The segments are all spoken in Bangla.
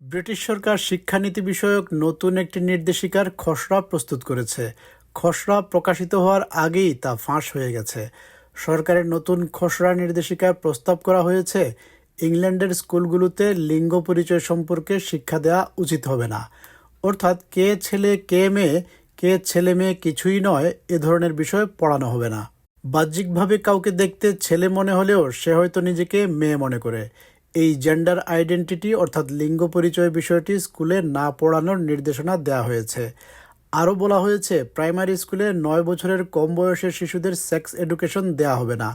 ব্রিটিশ সরকার শিক্ষানীতি বিষয়ক নতুন একটি নির্দেশিকার খসড়া প্রস্তুত করেছে। খসড়া প্রকাশিত হওয়ার আগেই তা ফাঁস হয়ে গেছে। সরকারের নতুন খসড়া নির্দেশিকায় প্রস্তাব করা হয়েছে, ইংল্যান্ডের স্কুলগুলোতে লিঙ্গ পরিচয় সম্পর্কে শিক্ষা দেওয়া উচিত হবে না। অর্থাৎ কে ছেলে, কে মেয়ে, কে ছেলে মেয়ে কিছুই নয়, এ ধরনের বিষয় পড়ানো হবে না। বাহ্যিকভাবে কাউকে দেখতে ছেলে মনে হলেও সে হয়তো নিজেকে মেয়ে মনে করে। এই জেন্ডার আইডেন্টিটি অর্থাৎ লিঙ্গ পরিচয় বিষয়টি স্কুলে না পড়ানোর নির্দেশনা দেওয়া হয়েছে। আরও বলা হয়েছে, প্রাইমারি স্কুলে নয় বছরের কম বয়সের শিশুদের সেক্স এডুকেশন দেওয়া হবে না।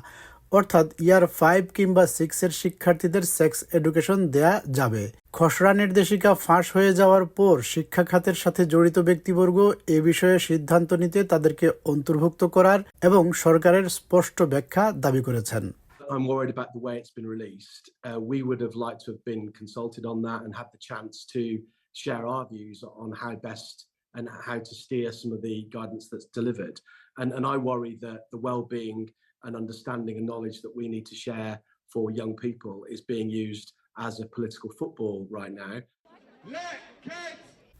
অর্থাৎ ইয়ার ফাইভ কিংবা সিক্সের শিক্ষার্থীদের সেক্স এডুকেশন দেয়া যাবে। খসড়া নির্দেশিকা ফাঁস হয়ে যাওয়ার পর শিক্ষা খাতের সাথে জড়িত ব্যক্তিবর্গ এ বিষয়ে সিদ্ধান্ত নিতে তাদেরকে অন্তর্ভুক্ত করার এবং সরকারের স্পষ্ট ব্যাখ্যা দাবি করেছেন। I'm worried about the way it's been released. Uh, we would have liked to have been consulted on that and had the chance to share our views on how best and how to steer some of the guidance that's delivered. And, and I worry that the well-being and understanding and knowledge that we need to share for young people is being used as a political football right now.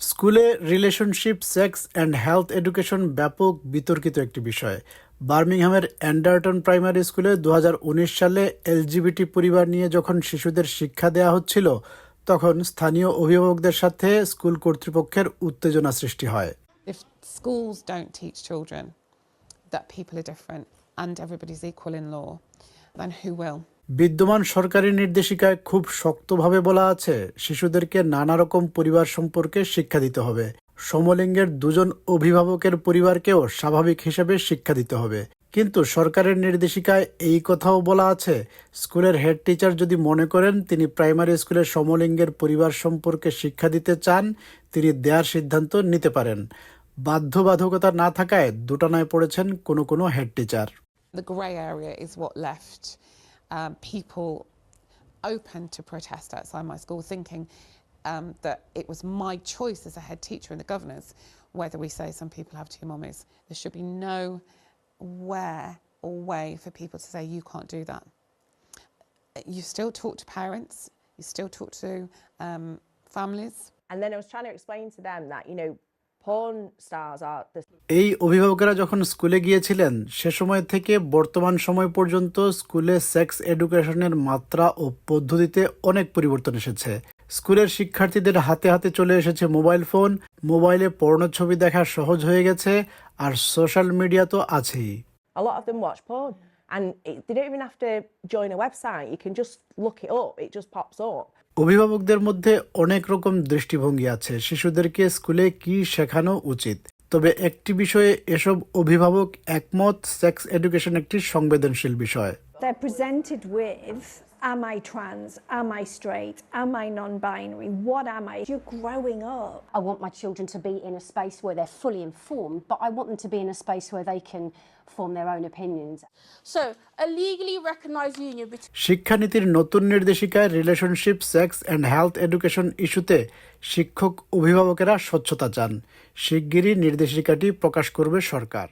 স্কুলে relationship sex and health education ব্যাপক বিতর্কিত একটি বিষয় বার্মিংহামের অ্যান্ডারটন প্রাইমারি স্কুলে দু হাজার উনিশ সালে এলজিবিটি পরিবার নিয়ে যখন শিশুদের শিক্ষা দেওয়া হচ্ছিল তখন স্থানীয় অভিভাবকদের সাথে স্কুল কর্তৃপক্ষের উত্তেজনা সৃষ্টি হয় and everybody's equal in law, then who will? বিদ্যমান সরকারি নির্দেশিকায় খুব শক্তভাবে বলা আছে, শিশুদেরকে নানা রকম পরিবার সম্পর্কে শিক্ষা দিতে হবে। সমলিঙ্গের দুজন অভিভাবকের পরিবারকেও স্বাভাবিক হিসেবে শিক্ষা দিতে হবে। কিন্তু সরকারের নির্দেশিকায় এই কথাও বলা আছে, স্কুলের হেড টিচার যদি মনে করেন তিনি প্রাইমারি স্কুলের সমলিঙ্গের পরিবার সম্পর্কে শিক্ষা দিতে চান, তিনি দেয়ার সিদ্ধান্ত নিতে পারেন। বাধ্যবাধকতা না থাকায় দুটানায় পড়েছেন কোনো কোনো head teacher. Um, people open to protest outside my school, thinking um, that it was my choice as a head teacher and the governors whether we say some people have two mummies. There should be no where or way for people to say you can't do that. You still talk to parents, you still talk to um, families. And then I was trying to explain to them that, you know, এই অভিভাবকেরা যখন স্কুলে গিয়েছিলেন সে সময় থেকে বর্তমান সময় পর্যন্ত স্কুলে সেক্স এডুকেশনের মাত্রা ও পদ্ধতিতে অনেক পরিবর্তন এসেছে স্কুলের শিক্ষার্থীদের হাতে হাতে চলে এসেছে মোবাইল ফোন মোবাইলে পর্ণ ছবি দেখা সহজ হয়ে গেছে আর সোশ্যাল মিডিয়া তো আছেই and it, they don't even have to join a website. You can just look it up. It just pops up. অভিভাবকদের মধ্যে অনেক রকম দৃষ্টিভঙ্গি আছে। শিশুদেরকে স্কুলে কি শেখানো উচিত? তবে একটি বিষয়ে এসব অভিভাবক একমত, সেক্স এডুকেশন একটি সংবেদনশীল বিষয়। They're presented with am I trans? Am I straight? Am I non binary? What am I? You're growing up. I want my children to be in a space where they're fully informed, but I want them to be in a space where they can form their own opinions. So, a legally recognised union between শিক্ষানীতির নতুন নির্দেশিকায় relationship sex and health education ইস্যুতে শিক্ষক অভিভাবকেরা স্বচ্ছতা চান শিগগিরই নির্দেশিকাটি প্রকাশ করবে সরকার